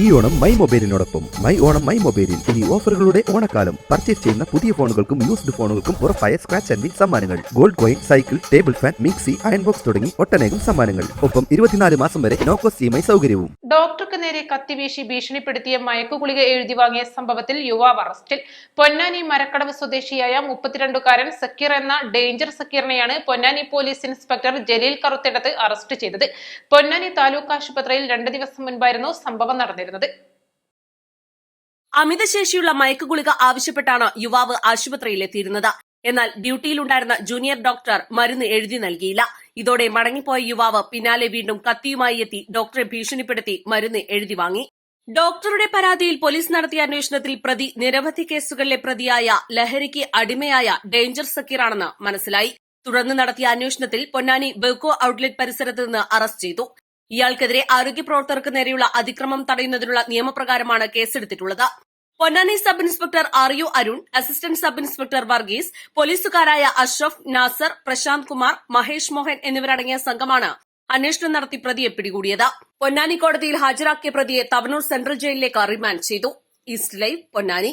ഈ ഓണം മൈ മൊബൈലിനോടൊപ്പം my Onam my മൊബൈലിൽ ഇനി ഓഫറുകളുടെ ഓണക്കാലം. പർച്ചേസ് ചെയ്യുന്ന പുതിയ ഫോണുകൾക്കും യൂസ്ഡ് ഫോണുകൾക്കും ഉറപ്പായ സ്ക്രാച്ച് ആൻഡ് സമ്മാനങ്ങൾ. Gold coin cycle table fan mixie iron box തുടങ്ങി ഒട്ടനേകം സമ്മാനങ്ങൾ. ഒപ്പം ഇരുപത്തിനാല് മാസം വരെ നോ കോസ്റ്റ് ഇ സൗകര്യവും. ഡോക്ടർക്ക് നേരെ കത്തിവീശി ഭീഷണിപ്പെടുത്തിയ മയക്കുകുളിക എഴുതി വാങ്ങിയ സംഭവത്തിൽ യുവാവ് അറസ്റ്റിൽ. പൊന്നാനി മരക്കടവ് സ്വദേശിയായ മുപ്പത്തിരണ്ടുകാരൻ സക്കീർ എന്ന danger സക്കീറിനെയാണ് Ponnani police inspector Jaleel Karuthidath arrest ചെയ്തത്. പൊന്നാനി താലൂക്ക് ആശുപത്രിയിൽ രണ്ട് ദിവസം മുൻപായിരുന്നു സംഭവം നടന്നിരുന്നത് അമിതശേഷിയുള്ള മയക്കുഗുളിക ആവശ്യപ്പെട്ടാണ് യുവാവ് ആശുപത്രിയിലെത്തിയിരുന്നത്. എന്നാൽ ഡ്യൂട്ടിയിലുണ്ടായിരുന്ന ജൂനിയർ ഡോക്ടർ മരുന്ന് എഴുതി നൽകിയില്ല. ഇതോടെ മടങ്ങിപ്പോയ യുവാവ് പിന്നാലെ വീണ്ടും കത്തിയുമായി എത്തി ഡോക്ടറെ ഭീഷണിപ്പെടുത്തി മരുന്ന് എഴുതി വാങ്ങി. ഡോക്ടറുടെ പരാതിയിൽ പോലീസ് നടത്തിയ അന്വേഷണത്തിൽ പ്രതി നിരവധി കേസുകളിലെ പ്രതിയായ ലഹരിക്ക് അടിമയായ ഡേഞ്ചർ സക്കീറാണെന്ന് മനസ്സിലായി. തുടർന്ന് നടത്തിയ അന്വേഷണത്തിൽ പൊന്നാനി ബെവ്കോ ഔട്ട്ലെറ്റ് പരിസരത്ത് നിന്ന് അറസ്റ്റ് ചെയ്തു. ഇയാൾക്കെതിരെ ആരോഗ്യ പ്രവർത്തകർക്ക് നേരെയുള്ള അതിക്രമം തടയുന്നതിനുള്ള നിയമപ്രകാരമാണ് കേസെടുത്തിട്ടുള്ളത്. Ponnani sub inspector R U Arun assistant sub inspector Varghese പോലീസുകാരായ Ashraf Nasar Prashanth Kumar Mahesh Mohan എന്നിവരടങ്ങിയ സംഘമാണ് അന്വേഷണം നടത്തി പ്രതിയെ പിടികൂടിയത്. പൊന്നാനി കോടതിയിൽ ഹാജരാക്കിയ പ്രതിയെ തവനൂർ സെൻട്രൽ ജയിലിലേക്ക് റിമാൻഡ് ചെയ്തു. East live Ponnani.